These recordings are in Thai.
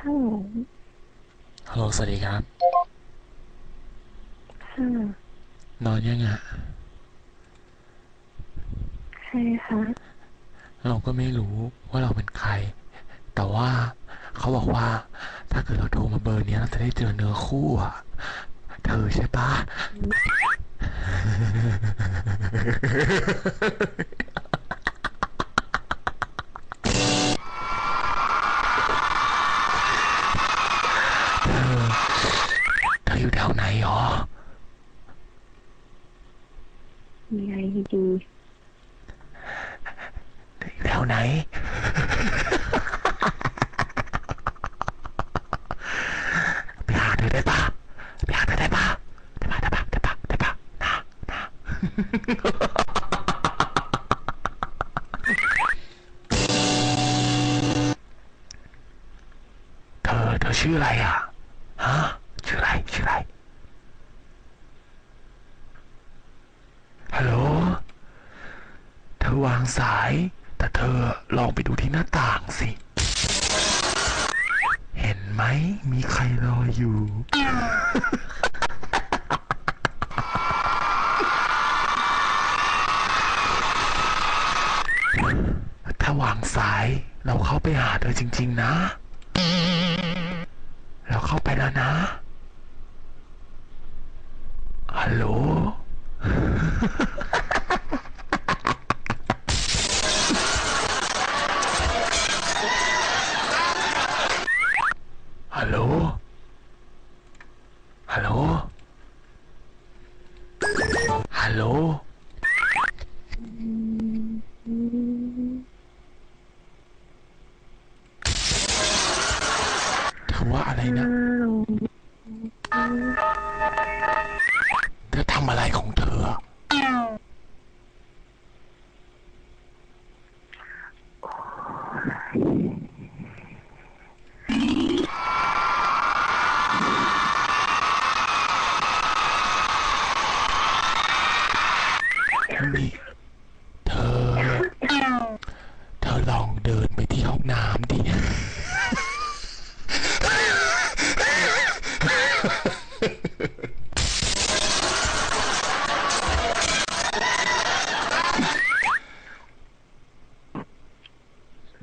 สวัสดีครับ ค่ะ นอนยังอะใครคะเราก็ไม่รู้ว่าเราเป็นใคร แต่ว่าเขาบอกว่า ถ้าเกิดเราโทรมาเบอร์เนี้ยเราจะได้เจอเนื้อคู่อะ เธอใช่ปะ ออยู่แถวไหนหรอ มีอะไรดีเธออยู่แถวไหน ไปหาเธอได้ปะไปหาเธอได้ปะได้ปะได้ปะได้ปะได้ปะนะนะเธอเธอชื่ออะไรอะ ฮะ ชื่ออะไรชื่ออะไรฮัลโหลเธอวางสาย แต่เธอลองไปดูที่หน้าต่างสิ เห็นไหมมีใครรออยู่ถ้าวางสายเราเข้าไปหาเธอจริง ๆ นะ เราเข้าไปแล้วนะ ฮัลโหล ฮัลโหล ฮัลโหล ฮัลโหล เธอว่าอะไร ๆ นะ อ้าว เธอท ำอะไรของเธอ นี่ เธอ เธอลองเดินไปที่ห้องน้ำดิ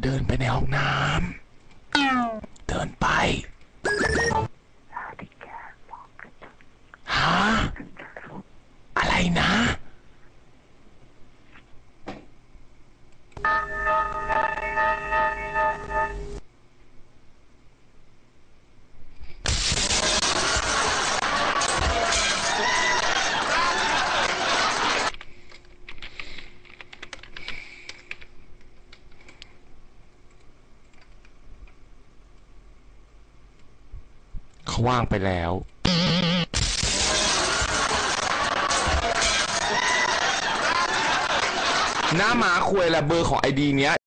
เดินไปในห้องน้ำเดินไปฮะอะไรนะ เขาว่างไปแล้ว หน้าหมาคุยละเบอร์ของไอดีเนี้ย